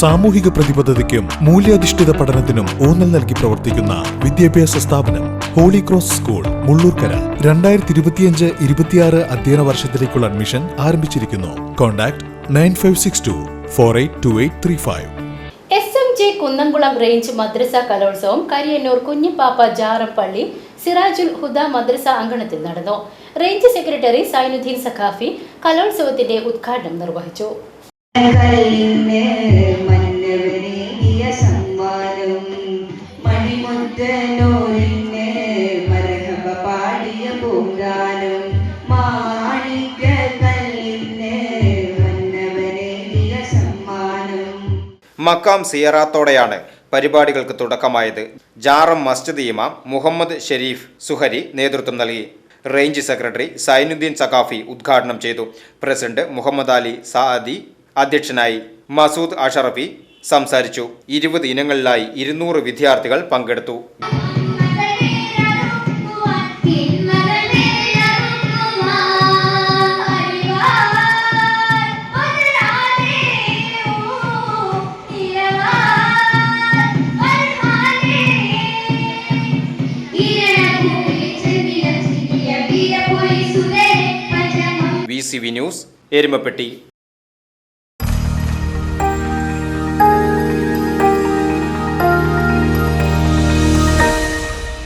സാമൂഹിക പ്രതിബദ്ധതയ്ക്കും മൂല്യാധിഷ്ഠിത പഠനത്തിനും ഊന്നൽ നൽകി പ്രവർത്തിക്കുന്ന വിദ്യാഭ്യാസ സ്ഥാപനം ഹോളി ക്രോസ് സ്കൂൾ മുള്ളൂർക്കര. രണ്ടായിരത്തി ഇരുപത്തിയഞ്ച് ഇരുപത്തിയാറ് അധ്യയന വർഷത്തിലേക്കുള്ള അഡ്മിഷൻ ആരംഭിച്ചിരിക്കുന്നു. Contact nine five six two four eight two eight three five. S M J Kunnamkulam range മദ്രസ കലോത്സവം കരിയന്നൂർ കുഞ്ഞിപ്പാപ്പ ജാറപ്പള്ളി സിറാജുൽ ഹുദ മദ്രസ അങ്കണത്തിൽ നടന്നു. റേഞ്ച് സെക്രട്ടറി സൈനുദ്ദീൻ സഖാഫി കലോത്സവത്തിന്റെ ഉദ്ഘാടനം നിർവഹിച്ചു. മക്കാം സിയറാത്തോടെയാണ് പരിപാടികൾക്ക് തുടക്കമായത്. ജാറം മസ്ജിദ് ഇമാം മുഹമ്മദ് ഷെരീഫ് സുഹരി നേതൃത്വം നൽകി. റേഞ്ച് സെക്രട്ടറി സൈനുദ്ദീൻ സഖാഫി ഉദ്ഘാടനം ചെയ്തു. പ്രസിഡന്റ് മുഹമ്മദ് അലി സാദി അധ്യക്ഷനായി മസൂദ് അഷറഫി സംസാരിച്ചു. ഇരുപത് ഇനങ്ങളിലായി ഇരുന്നൂറ് വിദ്യാർത്ഥികൾ പങ്കെടുത്തു. V C V news Erumapetty.